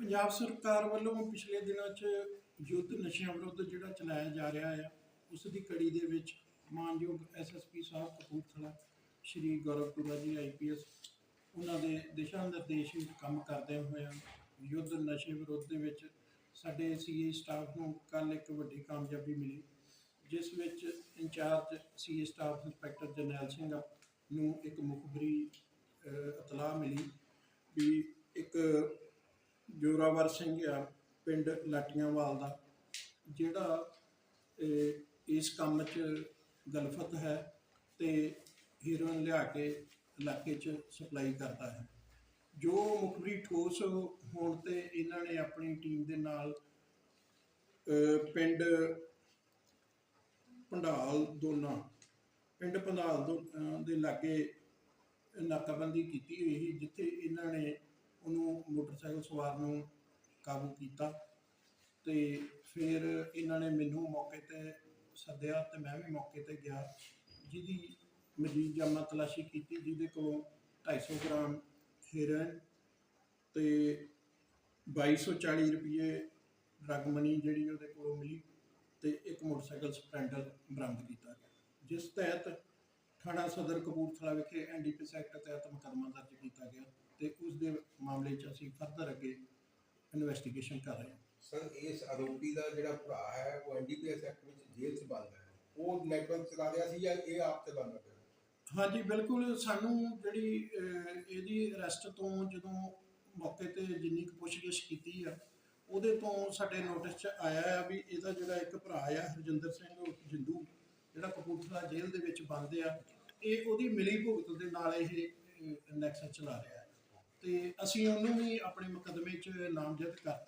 ਪੰਜਾਬ ਸਰਕਾਰ ਵੱਲੋਂ ਪਿਛਲੇ ਦਿਨਾਂ 'ਚ ਯੁੱਧ ਨਸ਼ਿਆਂ ਵਿਰੁੱਧ ਜਿਹੜਾ ਚਲਾਇਆ ਜਾ ਰਿਹਾ ਆ, ਉਸ ਦੀ ਕੜੀ ਦੇ ਵਿੱਚ ਮਾਨਯੋਗ ਐਸਐਸਪੀ ਸਾਹਿਬ ਕਪੂਰਥਲਾ, ਸ਼੍ਰੀ ਗੌਰਵਪੁਰਾ ਜੀ ਆਈਪੀਐਸ ਉਹਨਾਂ ਦੇ ਦਿਸ਼ਾ ਨਿਰਦੇਸ਼ ਵਿੱਚ ਕੰਮ ਕਰਦੇ ਹੋਇਆ ਯੁੱਧ ਨਸ਼ੇ ਵਿਰੁੱਧ ਦੇ ਵਿੱਚ ਸਾਡੇ ਸੀਏ ਸਟਾਫ ਨੂੰ ਕੱਲ ਇੱਕ ਵੱਡੀ ਕਾਮਯਾਬੀ ਮਿਲੀ, ਜਿਸ ਵਿੱਚ in charge CA staff inspector Jarnail Singh ਨੂੰ ਇੱਕ ਮੁਖਬਰੀ ਇਤਲਾਹ ਮਿਲੀ ਵੀ ਇੱਕ ਜੋਰਾਵਰ ਸਿੰਘ ਆ, ਪਿੰਡ ਲਾਟੀਆਂਵਾਲ ਦਾ, ਜਿਹੜਾ ਇਸ ਕੰਮ 'ਚ ਗਲਫਤ ਹੈ ਤੇ ਹੀਰੋਇਨ ਲਿਆ ਕੇ ਇਲਾਕੇ 'ਚ ਸਪਲਾਈ ਕਰਦਾ ਹੈ। ਜੋ ਮੁਖਬਰੀ ਠੋਸ ਹੋਣ ਤੇ ਇਹਨਾਂ ਨੇ ਆਪਣੀ ਟੀਮ ਦੇ ਨਾਲ ਪਿੰਡ ਪੰਡਾਲ ਦੋਨਾ, ਪਿੰਡ ਪੰਡਾਲ ਦੋ ਦੇ ਲਾਗੇ ਨਾਕਾਬੰਦੀ ਕੀਤੀ ਹੋਈ ਸੀ, ਜਿੱਥੇ ਇਹਨਾਂ ਨੇ ਉਹਨੂੰ ਮੋਟਰਸਾਈਕਲ ਸਵਾਰ ਨੂੰ ਕਾਬੂ ਕੀਤਾ ਤੇ ਫਿਰ ਇਹਨਾਂ ਨੇ ਮੈਨੂੰ ਮੌਕੇ ਤੇ ਸੱਦਿਆ ਤੇ ਮੈਂ ਵੀ ਮੌਕੇ ਤੇ ਗਿਆ। ਜਿਹਦੀ ਮਜੀਦ ਜਾਮਾ ਤਲਾਸ਼ੀ ਕੀਤੀ, ਜਿਹਦੇ ਕੋਲੋਂ 250 ਗ੍ਰਾਮ ਹੀਰੋਇਨ ਤੇ 2240 ਰੁਪਏ ਡਰਗ ਮਨੀ ਜਿਹੜੀ ਉਹਦੇ ਕੋਲੋਂ ਮਿਲੀ ਤੇ ਇੱਕ ਮੋਟਰਸਾਈਕਲ ਸਪਲੈਂਡਰ ਬਰਾਮਦ ਕੀਤਾ ਗਿਆ। ਜਿਸ ਤਹਿਤ ਥਾਣਾ ਸਦਰ ਕਪੂਰਥਲਾ ਵਿਖੇ ਐਨਡੀਪੀਐਸ ਐਕਟ ਤਹਿਤ ਮੁਕੱਦਮਾ ਦਰਜ ਕੀਤਾ ਗਿਆ ਤੇ ਉਸ ਦੇ ਮਾਮਲੇ 'ਚ ਅਸੀਂ ਫਰਦਰ ਅੱਗੇ ਇਨਵੈਸਟੀਗੇਸ਼ਨ ਕਰ ਰਹੇ ਹਾਂ। ਸਰ ਇਸ ਆਰੋਪੀ ਦਾ ਜਿਹੜਾ ਭਰਾ ਹੈ ਉਹ ਐਨਡੀਪੀਐਸ ਐਕਟ ਵਿੱਚ ਜੇਲ੍ਹ 'ਚ ਬੰਦ ਹੈ। ਉਹ ਨੈਟਵਰਕ ਚਲਾ ਰਿਹਾ ਸੀ ਜਾਂ ਇਹ ਆਪ ਤੇ ਬੰਦ ਹੈ ਹਾਂਜੀ ਬਿਲਕੁਲ ਸਾਨੂੰ ਜਿਹੜੀ ਇਹਦੀ ਅਰੈਸਟ ਤੋਂ ਜਦੋਂ ਮੌਕੇ ਤੇ ਜਿੰਨੀ ਕੁ ਪੁੱਛਗਿੱਛ ਕੀਤੀ ਆ ਉਹਦੇ ਤੋਂ ਸਾਡੇ ਨੋਟਿਸ 'ਚ ਆਇਆ ਆ ਵੀ ਇਹਦਾ ਜਿਹੜਾ ਇੱਕ ਭਰਾ ਆ ਹਰਜਿੰਦਰ ਸਿੰਘ ਜਿੰਦੂ। ਜਿਹੜਾ ਕਪੂਰਥਲਾ ਜੇਲ੍ਹ ਦੇ ਵਿੱਚ ਬੰਦ ਆ, ਇਹ ਉਹਦੀ ਮਿਲੀ ਭੁਗਤ ਦੇ ਨਾਲ ਇਹ ਨੈਕਸਸ ਚਲਾ ਰਿਹਾ ਹੈ। ਤੇ ਅਸੀਂ ਉਹਨੂੰ ਵੀ ਆਪਣੇ ਮੁਕੱਦਮੇ 'ਚ ਨਾਮਜ਼ਦ ਕਰਤਾ।